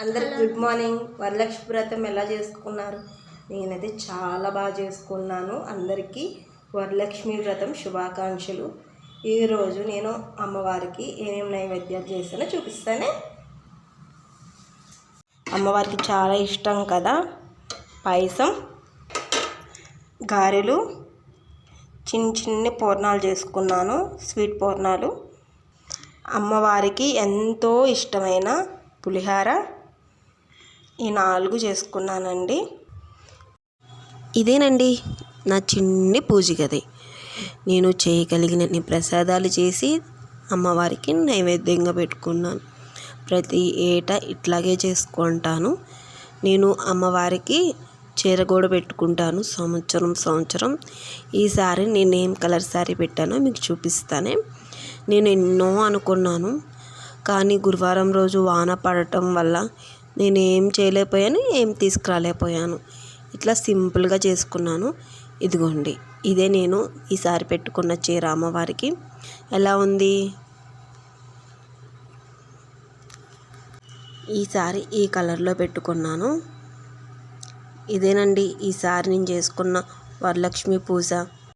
అందరికి good morning. Varalakshmi వ్రతం ఎలా చేసుకున్నారు? నేనైతే చాలా బాగా చేసుకున్నాను. అందరికీ వరలక్ష్మి వ్రతం శుభాకాంక్షలు. ఈరోజు నేను అమ్మవారికి ఏమేమి నైవేద్యాలు చేశానో చూపిస్తానే. అమ్మవారికి చాలా ఇష్టం కదా. పాయసం గారెలు చిన్న చిన్న పూర్ణాలు చేసుకున్నాను. స్వీట్ పూర్ణాలు. అమ్మవారికి ఎంతో ఇష్టమైన పులిహార ఈ నాలుగు చేసుకున్నానండి. ఇదేనండి నా చిన్ని పూజ గది. నేను చేయగలిగినన్ని ప్రసాదాలు చేసి అమ్మవారికి నైవేద్యంగా పెట్టుకున్నాను. ప్రతి ఏటా ఇట్లాగే చేసుకుంటాను. నేను అమ్మవారికి చీర కూడా పెట్టుకుంటాను సంవత్సరం సంవత్సరం. ఈసారి నేను ఏం కలర్ శారీ పెట్టానో మీకు చూపిస్తానే. నేను ఎన్నో అనుకున్నాను. కానీ గురువారం రోజు వాన పడటం వల్ల నేను ఏం చేయలేకపోయాను ఏం తీసుకురాలేకపోయాను. ఇట్లా సింపుల్గా చేసుకున్నాను. ఇదిగోండి ఇదే నేను ఈసారి పెట్టుకున్న చీర అమ్మవారికి. ఎలా ఉంది? ఈసారి ఈ కలర్లో పెట్టుకున్నాను. ఇదేనండి ఈసారి నేను చేసుకున్న వరలక్ష్మి పూజ.